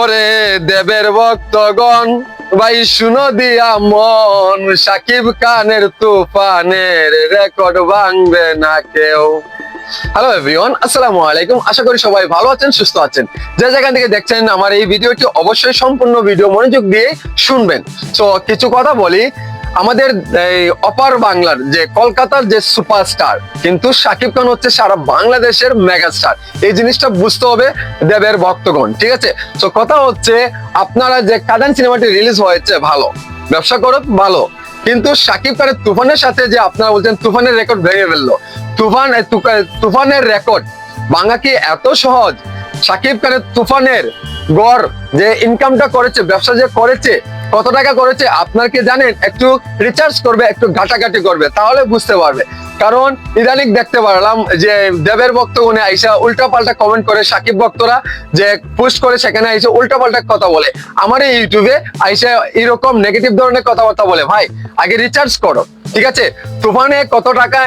ওরে দেবের ভক্তগণ, ভাই শুনো দিয়া মন, সাকিব খানের তুফানের রেকর্ড ভাঙবে না কেউ। হ্যালো এভরিওয়ান আসসালামু আলাইকুম। আশা করি সবাই ভালো আছেন, সুস্থ আছেন। যে যেখান থেকে দেখছেন আমার এই ভিডিওটি অবশ্যই সম্পূর্ণ ভিডিও মনোযোগ দিয়ে শুনবেন। তো কিছু কথা বলি। আমাদের অপার বাংলার যে কলকাতার যে সুপারস্টার কিন্তু সাকিব খান হচ্ছে সারা বাংলাদেশের মেগাস্টার এই জিনিসটা বুঝতে হবে দেবের ভক্তগণ, ঠিক আছে? তো কথা হচ্ছে, আপনারা যে কাদান সিনেমাটি রিলিজ হয়েছে, ভালো। ব্যবসা করো, ভালো। কিন্তু শাকিব খানের তুফানের সাথে যে আপনারা বলছেন, তুফানের রেকর্ড ভেঙে ফেলল। তুফান তুফানের রেকর্ড ভাঙা কি এত সহজ? শাকিব খানের তুফানের গড় যে ইনকামটা করেছে, ব্যবসা যে করেছে কত টাকা করেছে আপনার কি জানেন? একটু রিচার্জ করবে, একটু ঘাটাঘাটি করবে, তাহলে বুঝতে পারবে। কারণ ইদানিং দেখতে পারলাম যে দেবের বক্তগণে আইসা উল্টা পাল্টা কমেন্ট করে, সাকিব ভক্তরা যে পোস্ট করে, সেখানে আইসা উল্টা পাল্টা কথা বলে। আমার ইউটিউবে আইসা এরকম নেগেটিভ ধরনের কথাবার্তা বলে, ভাই, আগে রিচার্জ করো। ঠিক আছে? তুফানে কত টাকা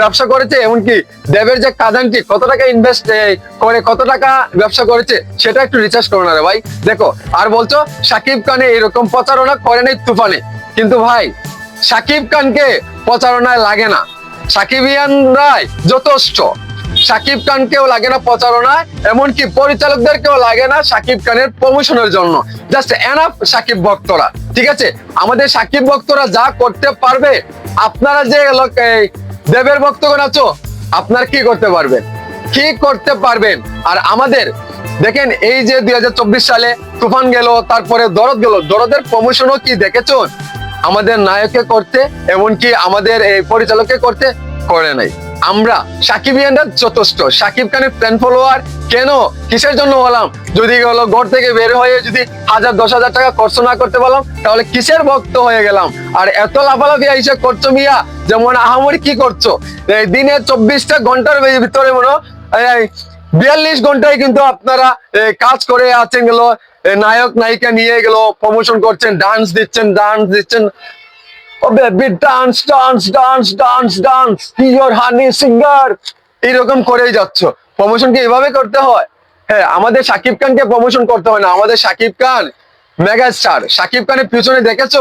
ব্যবসা করেছে? এমনকি দেবের যে কাদানটি কত টাকা ইনভেস্ট করে কত টাকা ব্যবসা করেছে? সেটা একটু রিচার্জ করো না রে ভাই। দেখো, আর বলছো, সাকিব খানে এরকম প্রচারণা করে নাই তুফানে। কিন্তু ভাই, সাকিব খানকে প্রচারণায় লাগে না। সাকিবিয়ান রায় যথেষ্ট। সাকিব খানকেও লাগে না প্রচারণায় এমনকি পরিচালকদেরকেও লাগে না সাকিব খানের প্রমোশনের জন্য। জাস্ট এনাফ সাকিব ভক্তরা। ঠিক আছে? আমাদের সাকিব ভক্তরা যা করতে পারবে, আপনারা যে দেবের ভক্তগণ আছো, আপনার কি করতে পারবেন? কি করতে পারবেন? আর আমাদের, দেখেন, এই যে দুই হাজার চব্বিশ সালে তুফান গেল, তারপরে দরদ গেল, দরদের প্রমোশনও কি দেখেছ? আমাদের নায়ককে করতে, এমনকি আমাদের এই পরিচালককে করতে করে নাই। আমরা সাকিবিয়ানরা যথেষ্ট। সাকিব খানের ফ্যান ফলোয়ার কেন? কিসের জন্য হলাম? যদি হলো ঘর থেকে বের হয়ে যদি হাজার, দশ হাজার টাকা খরচ না করতে পারলাম, তাহলে কিসের ভক্ত হয়ে গেলাম? আর এত লাফালাফি আইসে করছ মিয়া, যেমন আহামরি কি করছ? এই দিনে চব্বিশটা ঘণ্টার ভিতরে মনে বিয়াল্লিশ ঘন্টায় কিন্তু আপনারা কাজ করে আছেন গেল নায়ক, নায়িকা নিয়ে গেল প্রমোশন করছেন ডান্স দিচ্ছেন ডান্স দিচ্ছেন ও baby dance dance dance dance dance your honey singer এইরকম করেই যাচ্ছ। প্রমোশন কি এভাবে করতে হয়? হ্যাঁ আমাদের সাকিব খানকে প্রমোশন করতে হয় না। আমাদের সাকিব খান মেগাস্টার সাকিব খানের পিছনে দেখেছ?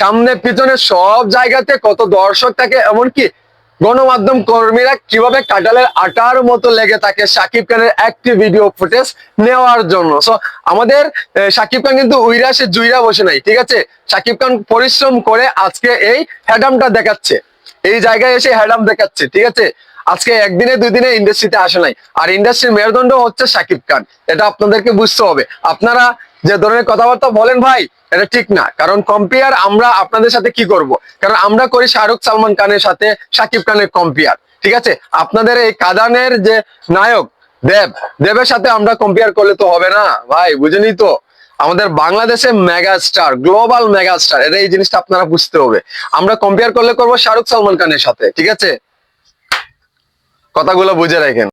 সামনে পিছনে সব জায়গাতে কত দর্শক থাকে, এমনকি গণমাধ্যম কর্মীরা কীভাবে কাটালের আটার মতো লেগে থাকে সাকিব খানের একটি ভিডিও ফুটেজ নেওয়ার জন্য। সো আমাদের সাকিব খান কিন্তু উইরা, সে জুইরা বসে নাই, ঠিক আছে? সাকিব খান পরিশ্রম করে আজকে এই হ্যাডামটা দেখাচ্ছে। এই জায়গায় এসে হ্যাডাম দেখাচ্ছে, ঠিক আছে? আজকে একদিনে দুই দিনে ইন্ডাস্ট্রিতে আসে নাই। আর ইন্ডাস্ট্রির মেরুদণ্ড হচ্ছে সাকিব খান। এটা আপনাদেরকে বুঝতে হবে। আপনারা যে ধরনের কথাবার্তা বলেন ভাই, এটা ঠিক না। কারণ কম্পেয়ার আমরা আপনাদের সাথে কি করব? কারণ আমরা করি শাহরুখ সালমান খানের সাথে, সাকিব খানের কম্পেয়ার ঠিক আছে? আপনাদের এই কাদানের যে নায়ক, দেব, দেবের সাথে আমরা কম্পেয়ার করলে তো হবে না। ভাই, বুঝেনি তো? আমাদের বাংলাদেশে mega star global mega star এটা এই জিনিসটা আপনারা বুঝতে হবে। আমরা কম্পেয়ার করলে করব শাহরুখ সালমান খানের সাথে, ঠিক আছে? কথাগুলো বুঝে রাখেন।